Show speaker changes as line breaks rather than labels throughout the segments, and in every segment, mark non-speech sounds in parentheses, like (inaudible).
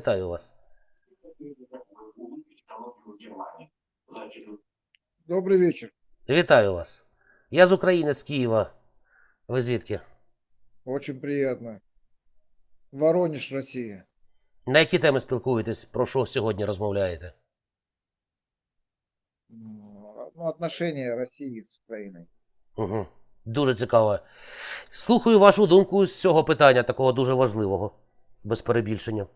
Вітаю вас.
Добрый вечер.
Вітаю вас. Я з України, з Києва. Ви звідки?
Очень приятно. Воронеж, Россия.
На які теми спілкуєтесь? Про що сьогодні розмовляєте?
Ну, отношения России с Украиной.
Угу. Дуже цікаво. Слухаю вашу думку з цього питання, такого дуже важливого, без перебільшення.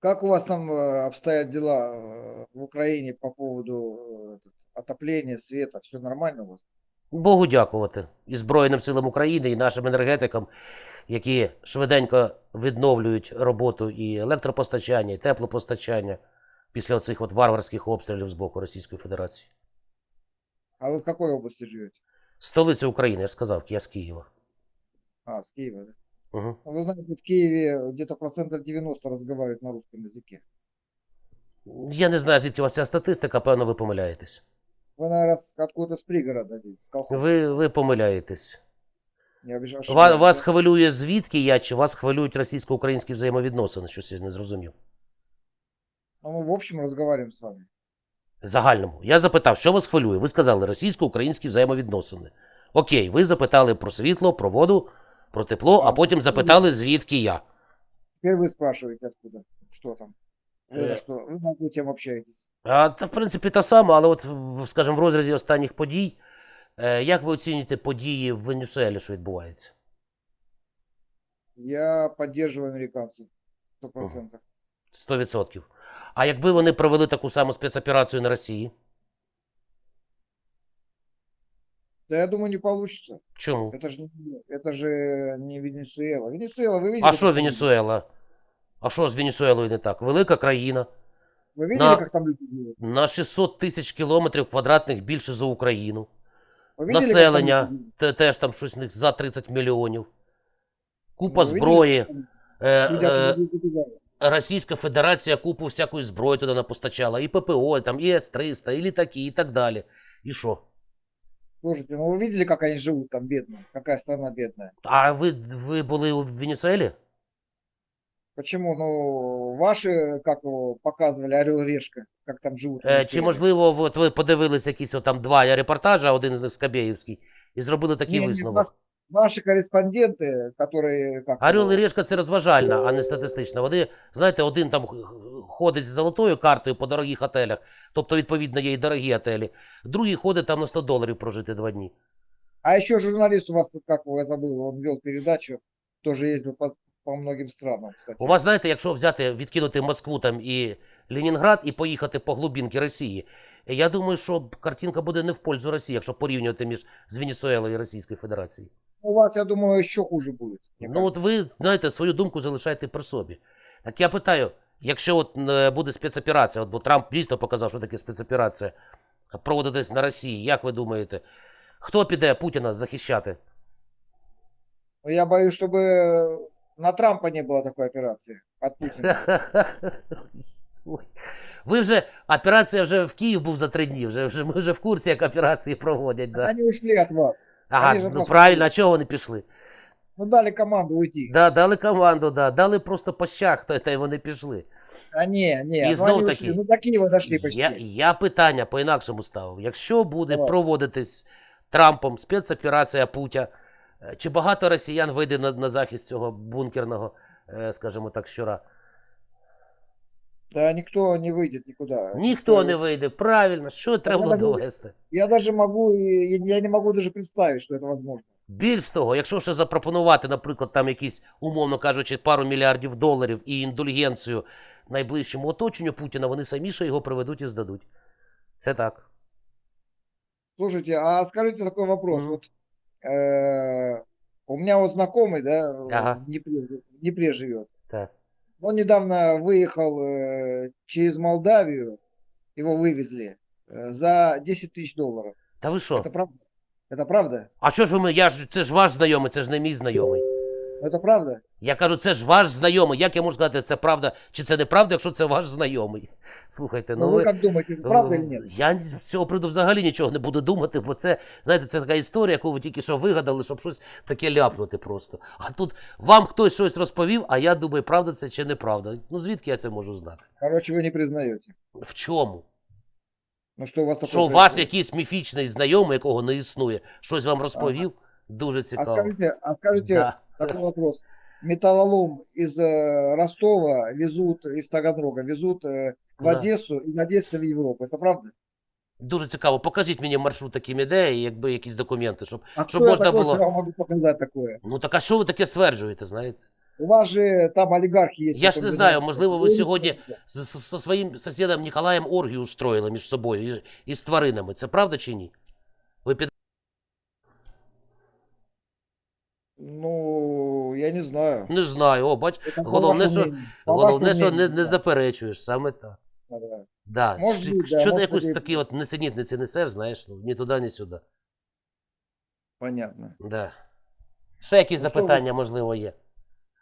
Как у вас там э, обстоят дела э, в Украине по поводу э, этот, отопления, света? Все нормально у вас?
Богу дякувати і Збройним силам України, і нашим енергетикам, які швиденько відновлюють роботу і електропостачання, і теплопостачання після оцих от варварських обстрілів з боку Російської Федерації.
А вы в какой области живете?
Столиця України, я ж сказав, я з Києва.
А, с Киева, да?
Угу.
Ну, Вы знаете, в Киеве где-то процентов 90 разговаривают на русском языке.
Я не знаю, звідки у вас ця статистика, певно, ви помиляєтесь.
Вы, наверное, откуда-то с пригорода, с колхоза.
Ви, ви помиляєтесь.
Не обиж-
Ва-
ошибаюсь,
вас
да?
хвилює звідки я, чи вас хвилюють російсько-українські взаємовідносини? Щось я не зрозумів.
Ну, мы в общем разговариваем с вами.
Загальному. Я запитав, що вас хвилює? Ви сказали російсько-українські взаємовідносини. Окей, ви запитали про світло, про воду, про тепло, а
А,
потім запитали, звідки я.
Теперь вы спрашиваете, откуда, что там. Вы,
Э.
на что, вы на какую тему общаетесь?
А та, в принципі, та сама, але от, в- скажімо, в розрізі останніх подій, е, як ви оцінюєте події в Венесуелі, що відбувається?
Я поддерживаю американцев. Сто процентов.
100%. А якби вони провели таку саму спецоперацію на Росії?
Да я думаю, не получится.
Чому?
Это же, не- это же не Венесуэла. Венесуэла, вы видели?
А
как
що
там
Венесуела? А що з Венесуелою не так? Велика країна.
люди- Вы видели,
На-
как там люди живут?
На 600 тисяч кілометрів квадратних більше за Україну.
Вы видели, как там
Населення
люди живут?
те- теж там щось в них за 30 мільйонів.
Ну,
Купа
вы видели,
зброї.
как там
Е,
сидят
е,
люди убегают?
Російська Федерація купу всякої зброї туди напостачала. І ППО, і там, і С-300, і літаки, і так далі. І що?
Слушайте, ну вы видели, как они живут там бедно? Какая страна бедная?
А ви, ви були у Венесуелі?
Почему? Ну, ваши, как его, показывали, Орел и Решка, как там живут. в
Е, чи
Венесуэле.
можливо, от ви подивились якісь отам два репортажі, а один з них Скабєївський, і зробили такий
Не, не,
висновок?
ваш- Ваши корреспонденты, которые... Как
Орел
его,
і Решка це розважальна, а не статистична. Вони, знаєте, один там х- ходить з золотою картою по дорогих готелях, тобто, відповідно, є і дорогі готелі. Другий ходить там на 100 доларів прожити два дні.
А еще журналист у вас, как его, я забыл, он вел передачу, тоже ездил по, по многим странам, кстати.
У вас, знаєте, якщо взяти, відкинути Москву там і Ленінград і поїхати по глубинки Росії, я думаю, що картинка буде не в пользу Росії, якщо порівнювати між з Венесуелою і Російською Федерацією.
У вас, я думаю, еще хуже будет. мне
Ну от ви знаєте, свою думку залишайте при собі. Так я питаю, якщо от е, буде спецоперація, от бо Трамп дійсно показав, що таке спецоперація, проводитись на Росії, як ви думаєте, хто піде Путіна захищати?
Я боюсь, чтобы на Трампа не было такой операции от Путина. (laughs)
Ой. Ви вже операція вже в Київ був за три дні. Вже, вже ми вже в курсі, як операції проводять. Да.
Они ушли от вас.
Ага,
вони ж
ну
просто
правильно, а чого вони пішли?
Ну, дали команду уйти.
Да, дали команду, да, дали просто по щах, та, та й вони пішли.
А не, не,
И
ну они
таки.
ушли. Ну, до Киева дошли почти.
Я, я питання по-інакшому ставив. Якщо буде
Давай.
проводитись Трампом спецоперація Путя, е, чи багато росіян вийде на, на захист цього бункерного, е, скажімо так, щура?
Да никто не выйдет никуда.
Ніхто не вийде, правильно, що треба було
я говорю-
довести?
Я даже могу, и- я не могу даже представить, что это возможно.
Більш того, якщо ще запропонувати, наприклад, там якісь, умовно кажучи, пару мільярдів доларів і індульгенцію найближчому оточенню Путіна, вони самі ще його приведуть і здадуть. Це так.
Слушайте, а скажите такой вопрос.
Мгм.
Вот э, у меня вот знакомый, да,
Ага.
в Днепре, в Днепре живет.
Так.
Он недавно выехал э, через Молдавию, его вывезли э, за 10 тысяч долларов.
Та ви що?
Это правда? Это правда?
А що ж ви ми? Я ж це ж ваш знайомий, це ж не мій знайомий.
Это правда?
Я кажу, це ж ваш знайомий. Як я можу сказати, це правда чи це неправда, якщо це ваш знайомий? Слухайте,
Ну,
ну
вы
ви.
как думаете, это правда или нет?
Я з цього приводу взагалі нічого не буду думати, бо це, знаєте, це така історія, яку ви тільки що вигадали, щоб щось таке ляпнути просто. А тут вам хтось щось розповів, а я думаю, правда це чи неправда. Ну звідки я це можу знати?
Короче, вы не признаете.
В чому?
Ну что у вас такое
Що у вас
происходит?
якийсь міфічний знайомий, якого не існує, щось вам розповів? Дуже
А
цікаво.
скажите, а скажите
Да.
такой вопрос. Металлолом из э, Ростова везут, из Таганрога, везут э, в
Да.
Одессу, из Одессы в Европу. Это правда?
Дуже цікаво. Покажіть мені маршрут таким іде, і якби якісь документи, щоб.
А
Щоб
кто я
можно
такой,
было-
что я вам могу показать такое?
Ну так а що ви таке стверджуєте, знаєте?
У вас же там олигархи есть.
Я ж не
которые
знаю,
занимаются.
можливо, ви
не
сьогодні
знаете?
З, з, зі своїм сусідом Ніколаєм оргію устроїли між собою і, і з тваринами. Це правда чи ні? Ви під...
Ну, я не знаю.
Не знаю, о, бач, головне, що, головне, що не, не заперечуєш, саме так.
Да, да.
Да.
Може
Що,
бути,
що
да,
ти
може
якусь
бути.
такі от несенітниці несеш, знаєш, ну, ні туди, ні сюди.
Понятно.
Да. Ще якісь
Ну, що ви-
запитання, можливо, є.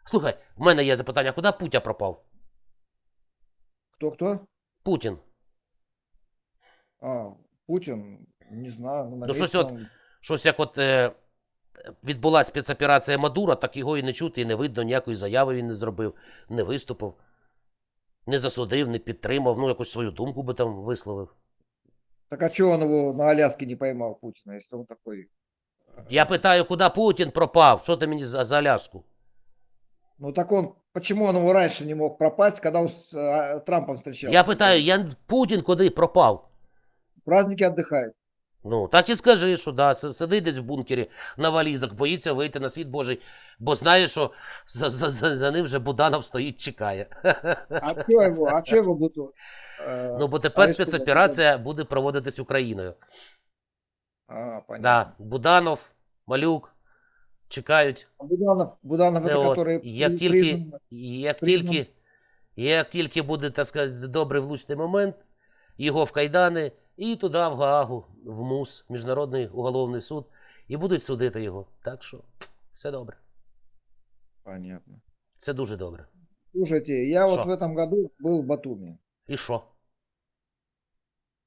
Слухай, в мене є запитання, куди Путя пропав?
Кто-кто?
Путін.
А, Путин, не знаю. Ну,
Ну, щось от- Щось як от е, відбулася спецоперація Мадура, так його і не чути, і не видно, ніякої заяви він не зробив, не виступив, не засудив, не підтримав, ну якусь свою думку би там висловив.
Так а что он его на Аляске не поймал, Путина, если он такой?
Я питаю, куди Путін пропав? Що ти мені за, за ляску?
Ну так он, почему он его раньше не мог пропасть, когда он с а, Трампом встречался?
Я питаю, я, Путін куди пропав?
Праздники отдыхает.
Ну, так і скажи, що да, си- сидить десь в бункері на валізах, боїться вийти на світ Божий, бо знає, що за, за, за, за ним вже Буданов стоїть, чекає.
А что его, а что его будут? (laughs) э,
Ну, бо тепер
арестовать?
спецоперація буде проводитись Україною.
А, понятно.
Да, Буданов, Малюк чекають.
А Буданов, Буданов
Це
это
от,
который...
як
при-
тільки,
признан-
як
признан-
тільки, як тільки буде, так сказати, добрий влучний момент, його в кайдани і туди, в Гаагу, в МУС, Міжнародний уголовний суд, і будуть судити його. Так що все добре.
Понятно.
Це дуже добре.
Слушайте, я вот
Шо?
в этом году был в Батуми.
І що?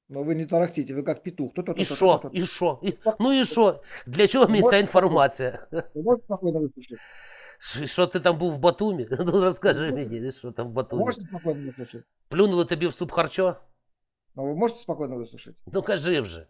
Но вы не тарахтите, вы как петух. Кто-то,
І що? І що? І... Ну і що? Для чого мені ця
Можете
інформація?
Вы можете спокойно выслушать?
Що що ти там був в Батумі? (laughs) Ну розкажи мені, що там в
Вы
Батумі.
можете спокойно выслушать?
Плюнули тобі в суп харчо?
Но вы можете спокойно выслушать?
Ну кажи вже.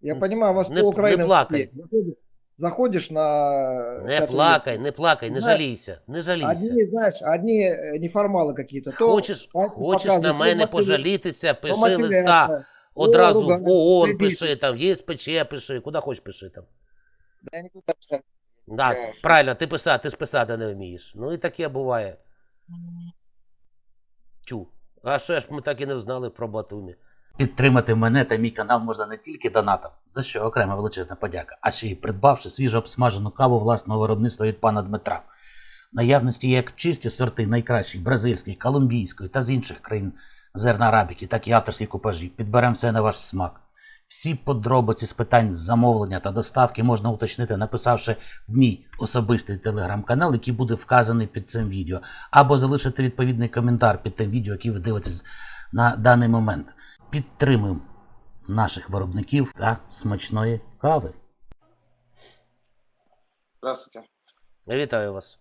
Я
Н-
понимаю, у вас
не-
пол Украины
не плакай.
в Москве. Заходишь, заходишь на...
Не
чат
плакай,
Рулетки.
не плакай, не
Знаєш,
жалійся, не жалійся.
Одни, знаешь, одни э, неформалы какие-то. То
Хочеш,
пальцы
хочеш на
показывают, то
мене
матери-
пожалітися,
то
пиши
матеряться.
листа, одразу в
ругай,
ООН
сидіть.
пиши, там, є СПЧ пиши, куди хочеш пиши там.
Да я не буду писать.
Да,
Е,
правильно, ти писати, ти ж писати не вмієш. Ну і таке буває. Тю. А що ж ми так і не знали про Батумі.
Підтримати мене та мій канал можна не тільки донатом, за що окрема величезна подяка, а ще й придбавши свіжо обсмажену каву власного виробництва від пана Дмитра. Наявності як чисті сорти найкращих бразильської, колумбійської та з інших країн зерна арабіки, так і авторські купажі. Підберемо все на ваш смак. Всі подробиці з питань замовлення та доставки можна уточнити, написавши в мій особистий телеграм-канал, який буде вказаний під цим відео, або залишити відповідний коментар під тим відео, яке ви дивитесь на даний момент. Підтримуємо наших виробників та смачної кави.
Здравствуйте.
Вітаю вас.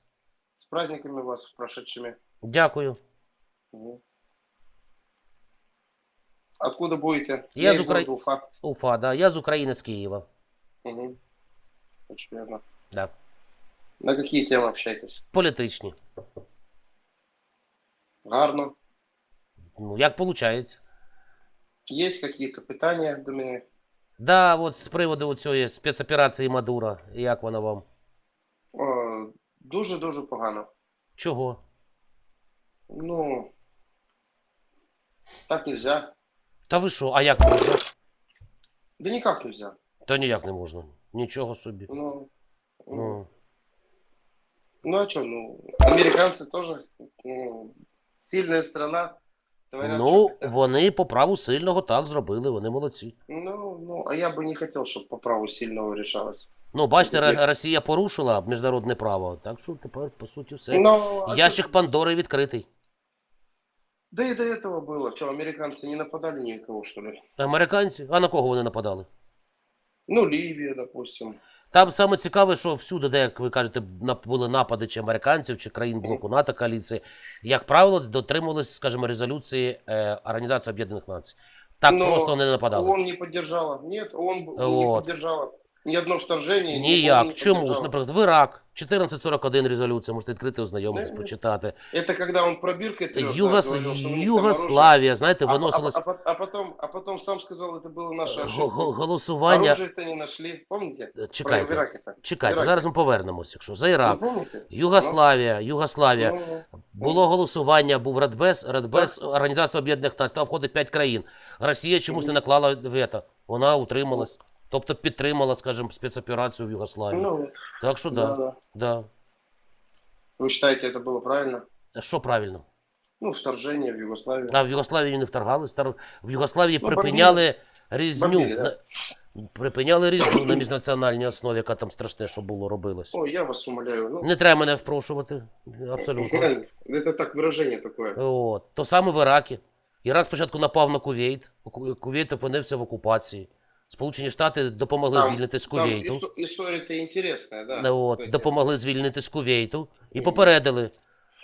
С праздниками вас прошедшими.
Дякую.
Мгм. Откуда будете?
Я
из
из Укра-
Уфа.
Уфа, да. Я з України, з Києва.
Мгм. Очень приятно.
Да.
На какие темы общаетесь?
Політичні.
Гарно.
Ну, як виходить.
Есть какие-то питания до меня?
Да, от з приводу цієї спецоперації Мадура. Як вона вам?
Дуже-дуже погано.
Чого?
Ну, так нельзя.
Та ви що, а як можна?
Да никак нельзя.
Та ніяк не можна. Нічого собі.
Ну, ну,
Ну,
ну а что, ну, американцы тоже ну, сильная страна. Творят,
ну
что хотят.
вони по праву сильного так зробили, вони молодці.
Ну, ну, а я бы не хотел, чтобы по праву сильного решалось.
Ну, бачите,
Таке.
Ро- Росія порушила міжнародне право, так що тепер, по суті, все.
Но, а
Ящик
чё-
Пандори відкритий.
Да и до этого было. Что, американцы не нападали ни на кого, что ли?
Американці, а на кого вони нападали?
Ну, Ливия, допустим.
Там саме цікаве, що всюди, де, як ви кажете, нап- були напади чи американців, чи країн блоку НАТО коаліції, як правило, дотримувалися, скажімо, резолюції е, Організації Об'єднаних Націй. Так
Но
просто не нападали.
ООН не поддержала. Нет, ООН б- не
Вот.
поддержала ни одно вторжение. ни ООН
Ніяк.
не
Чому ж,
поддержала.
наприклад, в Ірак 1441 резолюція, можете відкрити, ознайомитись,
Да,
почитати.
Это когда он пробиркой трёс, да,
Югос...
говорил, что у них там
Югославія, знаєте,
оружие. А,
виносилось
а, а, а потом, а потом сам сказал, это было наше
го-
ошибка.
го- голосування.
Оружие-то не нашли. Помните? Про
Чекайте,
Ираке-то.
чекайте,
Ірак.
зараз ми повернемося, якщо за
Ну,
Ірак.
помните?
Югославія, Югославія.
Ну,
Було голосування, був Радбез, Радбез, Організація Об'єднаних Націй, там входить 5 країн. Росія чомусь не наклала вето. Вона утрималась. Тобто підтримала, скажімо, спецоперацію в Югославії.
ну, вот,
Так що
да,
да,
да.
да.
Вы считаете, это было правильно?
А Що правильно?
Ну, вторжение в Югославию.
А в Югославію не вторгались. Стар- В Югославії
Ну,
припиняли різню.
Бомбили, да.
на- Припиняли різню на міжнаціональній основі, яка там страшне, що було робилось.
Ой, я вас умоляю. Ну,
Не треба мене впрошувати. Абсолютно. (laughs)
Это так выражение такое.
От. То саме в Іракі. Ірак спочатку напав на Кувейт. Ку- Кувейт опинився в окупації. Сполучені Штати допомогли
Там-
звільнити з
Там
Кувейту.
исто- история-то интересная, да.
Ну, от, допомогли звільнити з Кувейту і попередили,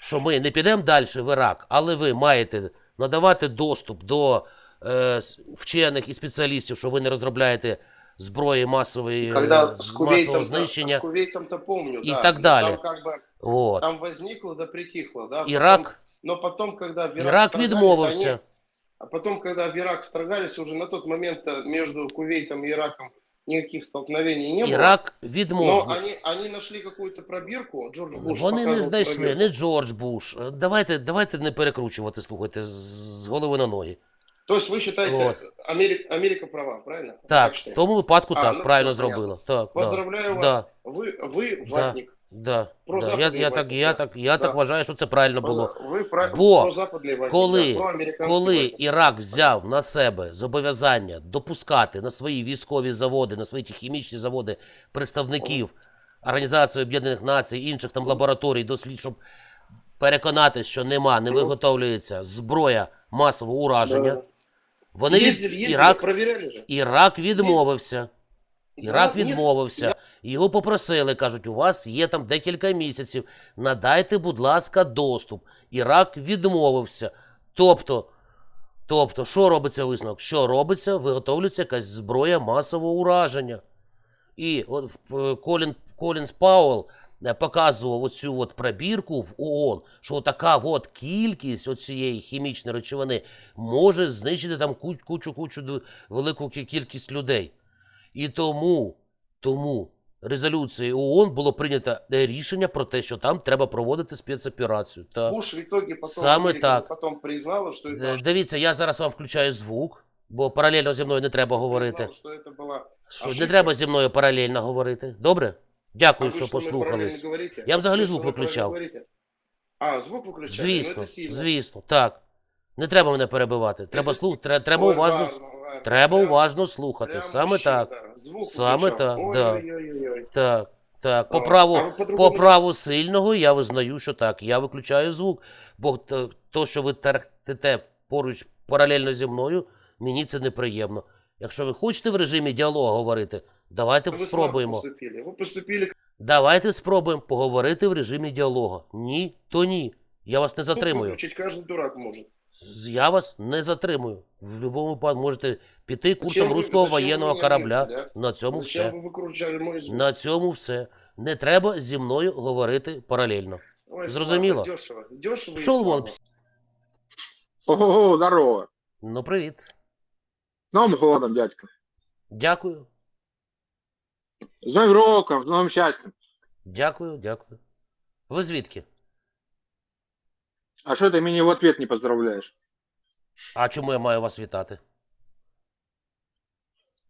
що ми не підемо далі в Ірак, але ви маєте надавати доступ до е, вчених і спеціалістів, що ви не розробляєте зброї масової, е,
Когда с
масового
Кувейтом,
знищення.
с Кувейтом-то помню,
И
да.
так
но
далее.
Там как бы,
От.
там возникло да притихло, да. Потом-
Ірак,
но потом, когда в Ирак,
Ірак відмовився.
они- а потом, когда в Ирак вторгались, уже на тот момент э, между Кувейтом и Ираком никаких столкновений не было.
Ірак
Но
відмовився.
они, они нашли какую-то пробирку, Джордж Буш
Вони не
показывал
знайшли,
пробирку.
не Джордж Буш. Е, Давайте, давайте не перекручувати, слухайте, з- з голови на ноги.
То есть вы считаете,
Вот.
Америка, Америка права, правильно? Вы
Так, в
считаете?
тому випадку
А,
так,
ну,
правильно
все, понятно.
зробила. Так, да,
Поздравляю
да.
вас. Вы, вы
Да.
ватник.
Да,
Про
да. Я, я, так, я, так, я
Да.
так вважаю, що це правильно було.
Ви про,
Бо
про западний ватник,
коли-
про
Коли. Ірак взяв на себе зобов'язання допускати на свої військові заводи, на свої хімічні заводи представників Організації Об'єднаних Націй, інших там лабораторій, дослід, щоб переконатись, що нема, не
Ну.
виготовлюється зброя масового ураження,
Да.
вони
Їздили, їздили,
Ірак. Ірак відмовився. Ірак відмовився. Його попросили, кажуть, у вас є там декілька місяців. Надайте, будь ласка, доступ. Ірак відмовився. Тобто, тобто, що робиться висновок? Що робиться? Виготовлюється якась зброя масового ураження. І от е, Колін, Колінс Пауел е, показував оцю от пробірку в ООН, що така от кількість оцієї хімічної речовини може знищити там кучу-кучу велику кількість людей. І тому, тому резолюцією ООН було прийнято е, рішення про те, що там треба проводити спецоперацію. Так.
Буш в итоге потом,
Саме
Америка
так.
же потом признала, что это,
Е, Дивіться, я зараз вам включаю звук, бо паралельно зі мною не треба говорити.
признала, что это была...
Що не
ошибка.
треба зі мною паралельно говорити. Добре?
А
Дякую,
вы
що
что, мне параллельно
послухались.
говорите?
Я взагалі
Вы
звук
что, вы
виключав.
параллельно говорите? А, звук выключали?
Звісно,
ну, это сильно.
звісно, так. Не треба мене перебивати. Треба
Це
слух, тре- треба
Ой,
уважно,
важно, важно.
треба
Прям-
уважно слухати.
прям
Саме
вообще,
так.
да. Звук
Саме
выключал.
так, да.
Ой-ой-ой-ой.
Так, так. По
А,
праву,
а ви
по
по-другому-
праву сильного я визнаю, що так. Я виключаю звук, бо то, то що ви терхтете поруч паралельно зі мною, мені це неприємно. Якщо ви хочете в режимі діалогу говорити, давайте
Вы слабо
спробуємо.
поступили. Вы поступили
Давайте спробуємо поговорити в режимі діалогу. Ні, то ні. Я вас не
Звук
затримую.
выключить каждый дурак может.
З- Я вас не затримую. В будь-якому випадку можете піти курсом
Зачем ви-
руського
зачем ви
воєнного
мене
корабля.
б'єте,
На цьому
Зачем
все.
вы выкручали мой звук?
На цьому все. Не треба зі мною говорити паралельно.
Ой,
Зрозуміло.
слабо, Дешево. Дешево и
Пішов
слабо.
вон.
Ого, здорово.
Ну, привіт.
С Новым годом, дядька.
Дякую.
С Новым роком, с новым счастьем.
Дякую, дякую. Ви звідки?
А что ты меня в ответ не поздравляешь?
А чому я маю вас вітати?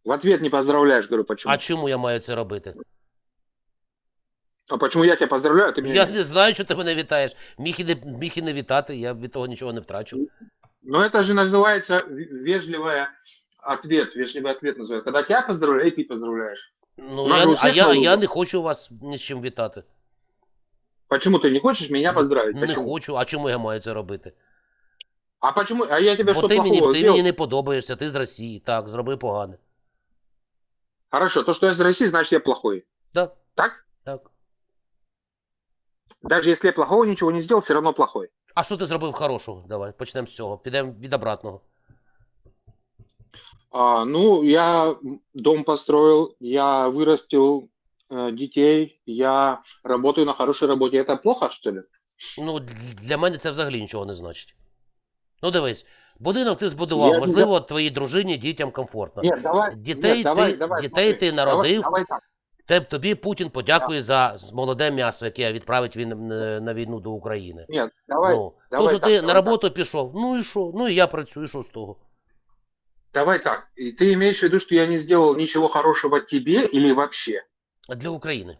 В ответ не поздравляешь, говорю, почему?
А чому я маю це робити?
А почему я тебя поздравляю, ты меня...
Я не знаю, що ти мене вітаєш. Міг і не, міг і не вітати, я від того нічого не втрачу.
Но это же называется в- вежливый ответ, вежливый ответ называется. Когда тебя поздравляю, и ты поздравляешь.
Ну,
У нас
я,
же у
а
всіх
я,
Новий
я
год.
не хочу вас ні з чим вітати.
Почему ты не хочешь меня поздравить?
Не
Почему?
хочу. А чому я маю це робити?
А почему? А я тебе
Бо
что
ти
плохого
мені, ти
сделал?
не подобаєшся, ти з Росії. Так, зроби погане.
Хорошо, то, что я из России, значит я плохой.
Да,
Так?
так.
Даже если я плохого ничего не сделал, все равно плохой.
А що ти зробив хорошого? Давай, почнемо з цього. Підемо від обратного.
А, ну, я дом построил, я вырастил э, детей, я работаю на хорошей работе. Это плохо, что ли?
Ну, для мене це взагалі нічого не значить. Ну дивись, будинок ти збудував,
Я не
можливо, твоїй дружині, дітям комфортно.
Нет, давай.
Дітей
нет, давай,
ти-
давай,
дітей
смотри.
ти народив.
Давай, давай так.
Теб тобі Путін подякує за молоде м'ясо, яке відправить він е, на війну до України.
Нет, давай,
ну,
давай
то, що
так,
ти
давай
на
так.
роботу пішов, ну і що? Ну і я працюю, що з того?
давай так. И ты имеешь в виду, что я не сделал ничего хорошего тебе или вообще?
Для України.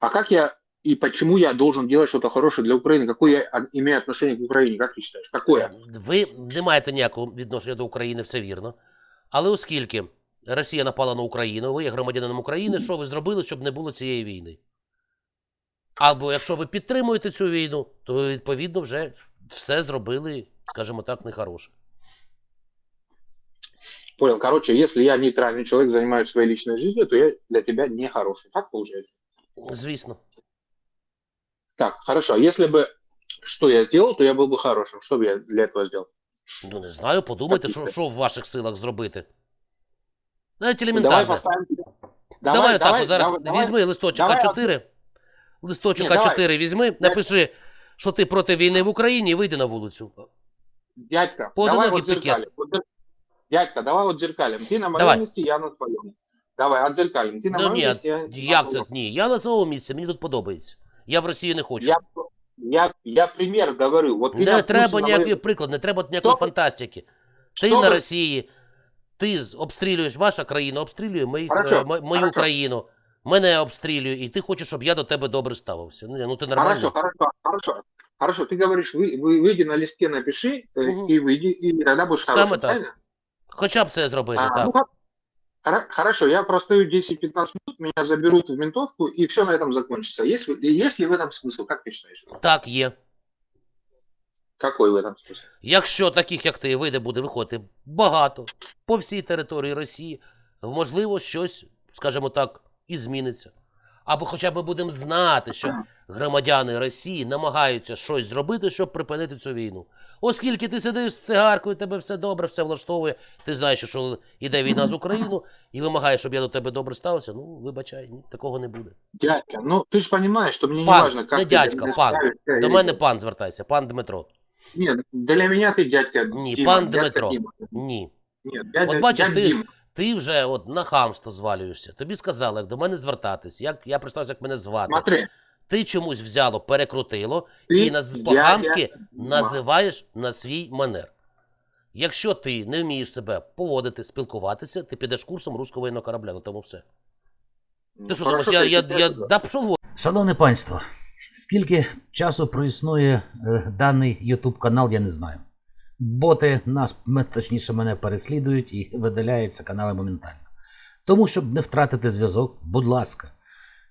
А как я и почему я должен делать что-то хорошее для Украины? Какое я имею отношение к Украине? Как ты считаешь? Какое?
Ви не маєте ніякого відношення до України, все вірно. Але оскільки Росія напала на Україну, ви є громадянином України, що ви зробили, щоб не було цієї війни? Або якщо ви підтримуєте цю війну, то ви, відповідно вже все зробили, скажімо так, нехороше.
Понял. Короче, если я нейтральный человек, занимаюсь своей личной жизнью, то я для тебя не хороший. Так получается?
Звісно.
Так, хорошо. А Если бы что я сделал, то я был бы хорошим. Что бы я для этого сделал?
Ну не знаю, подумайте, що, що в ваших силах зробити. Навіть
Ну, Давай
елементарно.
поставим тебя.
Давай, так, от зараз
давай, давай.
візьми листочок
давай,
А4. Листочок
Ні, давай.
А4 візьми, напиши, що ти проти війни в Україні і вийди на вулицю.
Дядька,
Поодинокий
давай вот
пикет.
зеркалим. Вот зер- Дядька, давай вот зеркалим. Ты на моем
Давай.
месте, я на твоем. Давай, отзеркалим. Ты на
Ну
моем
ні,
месте, я
як
на
це
твоем.
ні? Я на своєму місці, мені тут подобається. Я в Росії не хочу.
Я, я, я пример говорю. Вот ты,
не
допустим,
треба
на
ніякий
моем-
приклад, не треба ніякої
Що ви-
фантастики. Ти
що
на
ви-
Росії, ти з- обстрілюєш, ваша країна обстрілює мої,
Хорошо,
е, мо- мою
хорошо.
країну, мене обстрілює, і ти хочеш, щоб я до тебе добре ставився. Ну, ну ти нормально.
Хорошо, хорошо, хорошо. Хорошо, ты говоришь, вы, вы, выйди на листке, напиши, э,
Мгм.
и выйди, и тогда будешь
Саме
хорошим,
так.
правильно?
Хоча б це зробити,
А,
так.
ну, хо- хоро- хорошо, я простою 10-15 минут, меня заберут в ментовку, и все на этом закончится. Есть, ли- есть ли в этом смысл, как ты считаешь?
Так, є.
Какой в этом смысл?
Якщо таких, як ти, вийде, буде виходити багато по всій території Росії, можливо, щось, скажімо так, і зміниться. Або хоча б ми будемо знати, що громадяни Росії намагаються щось зробити, щоб припинити цю війну. Оскільки ти сидиш з цигаркою, тебе все добре, все влаштовує, ти знаєш, що йде війна з Україною, і вимагаєш, щоб я до тебе добре ставився, ну, вибачай, ні, такого не буде.
Дядька, ну ты же понимаешь, что мне не
Пан,
важно, как
не
ты
дядька,
меня
пан.
ставишь,
До
э,
мене пан звертайся, пан Дмитро.
Нет, для меня ты дядька
Ні,
Дима,
пан
дядька
Дмитро.
Дима.
Ні.
Нет, дядя,
От бачиш,
дядя
ти-
Дима.
Ти вже от на хамство звалюєшся. Тобі сказали, як до мене звертатись, як я представився, як мене звати.
Смотри,
ти чомусь взяло, перекрутило
ты
і наз... по-хамськи називаєш на свій манер. Якщо ти не вмієш себе поводити, спілкуватися, ти підеш курсом руського воєнного корабля, на тому все.
Ну,
Ти що думаєш, я,
ты
я, я да пішов.
Шановне панство, скільки часу проіснує е, даний YouTube канал, я не знаю. Боти нас, точніше, мене переслідують і видаляються канали моментально. Тому, щоб не втратити зв'язок, будь ласка,